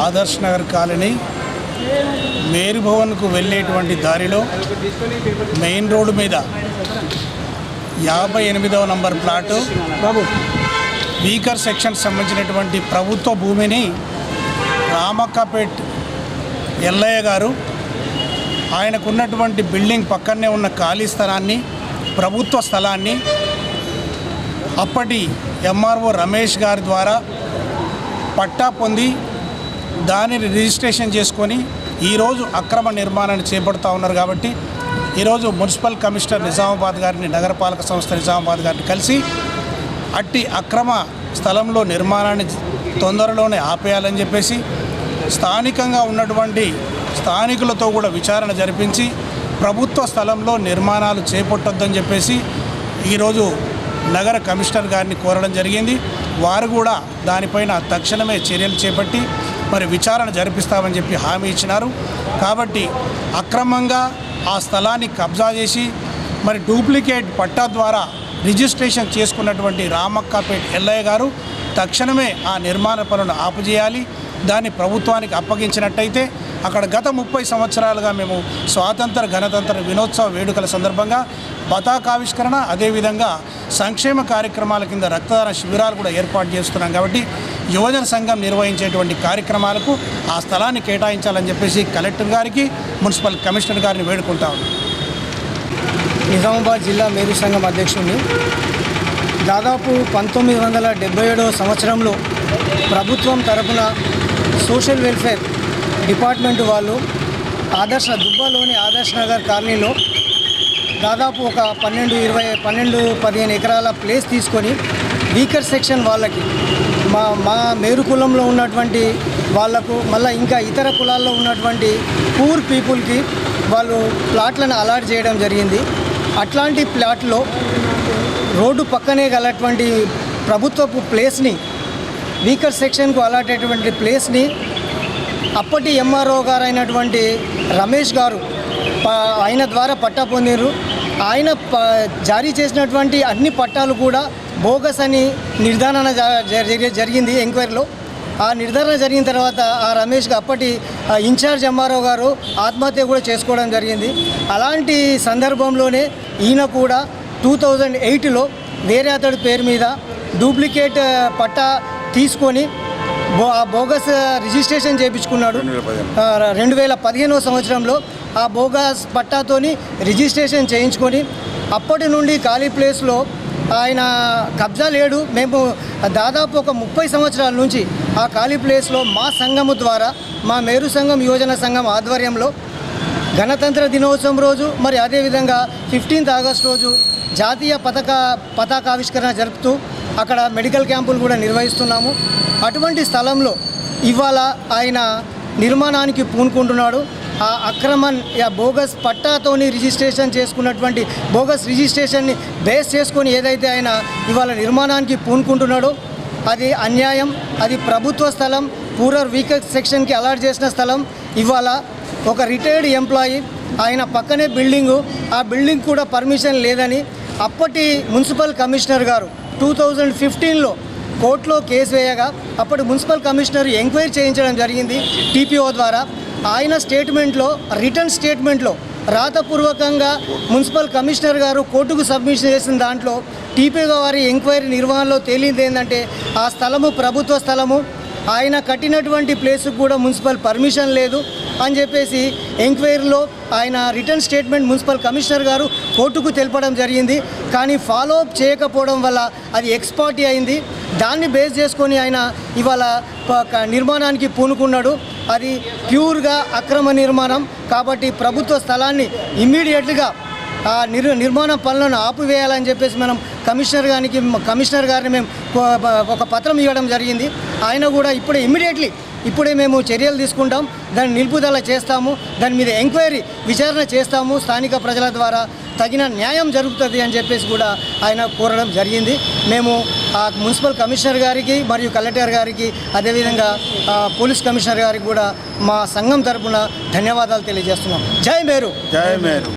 Adarsh Nagar colony Mary భవన్కు వెళ్ళేటువంటి దారిలో మెయిన్ రోడ్డు మీద యాభై ఎనిమిదవ నంబర్ ప్లాటు బాబు. వీకర్ సెక్షన్ సంబంధించినటువంటి ప్రభుత్వ భూమిని రామక్కపేట్ ఎల్లయ్య గారు ఆయనకున్నటువంటి బిల్డింగ్ పక్కనే ఉన్న ఖాళీ స్థలాన్ని ప్రభుత్వ స్థలాన్ని అప్పటి ఎంఆర్ఓ రమేష్ గారి ద్వారా పట్టా పొంది దానిని రిజిస్ట్రేషన్ చేసుకొని ఈరోజు అక్రమ నిర్మాణాన్ని చేపడుతూ ఉన్నారు కాబట్టి ఈరోజు మున్సిపల్ కమిషనర్ నిజామాబాద్ గారిని నగరపాలక సంస్థ నిజామాబాద్ గారిని కలిసి అట్టి అక్రమ స్థలంలో నిర్మాణాన్ని తొందరలోనే ఆపేయాలని చెప్పేసి స్థానికంగా ఉన్నటువంటి స్థానికులతో కూడా విచారణ జరిపించి ప్రభుత్వ స్థలంలో నిర్మాణాలు చేపట్టొద్దని చెప్పేసి ఈరోజు నగర కమిషనర్ గారిని కోరడం జరిగింది. వారు కూడా దానిపైన తక్షణమే చర్యలు చేపట్టి మరి విచారణ జరిపిస్తామని చెప్పి హామీ ఇచ్చినారు. కాబట్టి అక్రమంగా ఆ స్థలాన్ని కబ్జా చేసి మరి డూప్లికేట్ పట్టా ద్వారా రిజిస్ట్రేషన్ చేసుకున్నటువంటి రామక్కపేట్ ఎల్లయ్య గారు తక్షణమే ఆ నిర్మాణ పనులను ఆపుచేయాలి దాన్ని ప్రభుత్వానికి అప్పగించినట్టయితే అక్కడ గత ముప్పై సంవత్సరాలుగా మేము స్వాతంత్ర గణతంత్ర దినోత్సవ వేడుకల సందర్భంగా పతాకావిష్కరణ అదేవిధంగా సంక్షేమ కార్యక్రమాల కింద రక్తదాన శిబిరాలు కూడా ఏర్పాటు చేస్తున్నాం. కాబట్టి యువజన సంఘం నిర్వహించేటువంటి కార్యక్రమాలకు ఆ స్థలాన్ని కేటాయించాలని చెప్పేసి కలెక్టర్ గారికి మున్సిపల్ కమిషనర్ గారిని వేడుకుంటా నిజామాబాద్ జిల్లా మేరు సంఘం అధ్యక్షుడిని. దాదాపు పంతొమ్మిది వందల డెబ్బై ఏడవ సంవత్సరంలో ప్రభుత్వం తరపున సోషల్ వెల్ఫేర్ డిపార్ట్మెంట్ వాళ్ళు ఆదర్శ దుబ్బాలోని ఆదర్శ్ నగర్ కాలనీలో దాదాపు ఒక పన్నెండు ఇరవై పన్నెండు పదిహేను ఎకరాల ప్లేస్ తీసుకొని వీకర్ సెక్షన్ వాళ్ళకి మా మా మేరు కులంలో ఉన్నటువంటి వాళ్ళకు మళ్ళీ ఇంకా ఇతర కులాల్లో ఉన్నటువంటి పూర్ పీపుల్కి వాళ్ళు ప్లాట్లను అలాట్ చేయడం జరిగింది. అట్లాంటి ప్లాట్లో రోడ్డు పక్కనే గలటువంటి ప్రభుత్వపు ప్లేస్ని వీకర్ సెక్షన్కు అలాటేటువంటి ప్లేస్ని అప్పటి ఎంఆర్ఓ గారు అయినటువంటి రమేష్ గారు ఆయన ద్వారా పట్టా పొందిరు ఆయన జారీ చేసినటువంటి అన్ని పట్టాలు కూడా బోగస్ అని నిర్ధారణ జరిగింది ఎంక్వైరీలో. ఆ నిర్ధారణ జరిగిన తర్వాత ఆ రమేష్కి అప్పటి ఆ, ఇన్ఛార్జ్ ఎంఆర్ఓ గారు ఆత్మహత్య కూడా చేసుకోవడం జరిగింది. అలాంటి సందర్భంలోనే ఈయన కూడా టూ థౌజండ్ ఎయిట్లో వేరే అతడి పేరు మీద డూప్లికేట్ పట్టా తీసుకొని బో ఆ బోగస్ రిజిస్ట్రేషన్ చేయించుకున్నాడు రెండు వేల పదిహేనవ సంవత్సరంలో ఆ బోగస్ పట్టాతోని రిజిస్ట్రేషన్ చేయించుకొని అప్పటి నుండి ఖాళీ ప్లేస్లో ఆయన కబ్జా లేడు. మేము దాదాపు ఒక ముప్పై సంవత్సరాల నుంచి ఆ ఖాళీ ప్లేస్లో మా సంఘము ద్వారా మా మేరు సంఘం యువజన సంఘం ఆధ్వర్యంలో గణతంత్ర దినోత్సవం రోజు మరి అదేవిధంగా ఫిఫ్టీన్త్ ఆగస్ట్ రోజు జాతీయ పతాక పతాకావిష్కరణ జరుపుతూ అక్కడ మెడికల్ క్యాంపులు కూడా నిర్వహిస్తున్నాము. అటువంటి స్థలంలో ఇవాళ ఆయన నిర్మాణానికి పూనుకుంటున్నాడు. ఆ అక్రమ బోగస్ పట్టాతోని రిజిస్ట్రేషన్ చేసుకున్నటువంటి బోగస్ రిజిస్ట్రేషన్ని బేస్ చేసుకొని ఏదైతే ఆయన ఇవాళ నిర్మాణానికి పూనుకుంటున్నాడో అది అన్యాయం అది ప్రభుత్వ స్థలం పూరర్ వీకర్ సెక్షన్కి అలాట్ చేసిన స్థలం ఇవాళ ఒక రిటైర్డ్ ఎంప్లాయీ ఆయన పక్కనే బిల్డింగు ఆ బిల్డింగ్ కూడా పర్మిషన్ లేదని అప్పటి మున్సిపల్ కమిషనర్ గారు టూ థౌజండ్ ఫిఫ్టీన్లో కోర్టులో కేసు వేయగా అప్పటి మున్సిపల్ కమిషనర్ ఎంక్వైరీ చేయించడం జరిగింది టీపీఓ ద్వారా. ఆయన స్టేట్మెంట్లో రిటర్న్ స్టేట్మెంట్లో రాతపూర్వకంగా మున్సిపల్ కమిషనర్ గారు కోర్టుకు సబ్మిషన్ చేసిన దాంట్లో టీపీ వారి ఎంక్వైరీ నిర్వహణలో తేలింది ఏంటంటే ఆ స్థలము ప్రభుత్వ స్థలము ఆయన కట్టినటువంటి ప్లేస్కు కూడా మున్సిపల్ పర్మిషన్ లేదు అని చెప్పేసి ఎంక్వైరీలో ఆయన రిటర్న్ స్టేట్మెంట్ మున్సిపల్ కమిషనర్ గారు కోర్టుకు తెలపడం జరిగింది. కానీ ఫాలో అప్ చేయకపోవడం వల్ల అది ఎక్స్పార్టీ అయింది. దాన్ని బేస్ చేసుకొని ఆయన ఇవాళ నిర్మాణానికి పూనుకున్నాడు. అది ప్యూర్గా అక్రమ నిర్మాణం కాబట్టి ప్రభుత్వ స్థలాన్ని ఇమ్మీడియట్గా ఆ నిర్ నిర్మాణ పనులను ఆపివేయాలని చెప్పేసి మనం కమిషనర్ గారికి కమిషనర్ గారిని మేము ఒక- ఒక పత్రం ఇవ్వడం జరిగింది. ఆయన కూడా ఇప్పుడే ఇమ్మీడియట్లీ ఇప్పుడే మేము చర్యలు తీసుకుంటాం దాన్ని నిలుపుదల చేస్తాము దాని మీద ఎంక్వైరీ విచారణ చేస్తాము స్థానిక ప్రజల ద్వారా తగిన న్యాయం జరుగుతుంది అని చెప్పేసి కూడా ఆయన కోరడం జరిగింది. మేము ఆ మున్సిపల్ కమిషనర్ గారికి మరియు కలెక్టర్ గారికి అదేవిధంగా పోలీస్ కమిషనర్ గారికి కూడా మా సంఘం తరఫున ధన్యవాదాలు తెలియజేస్తున్నాం. జై మేరు! జై మేరు!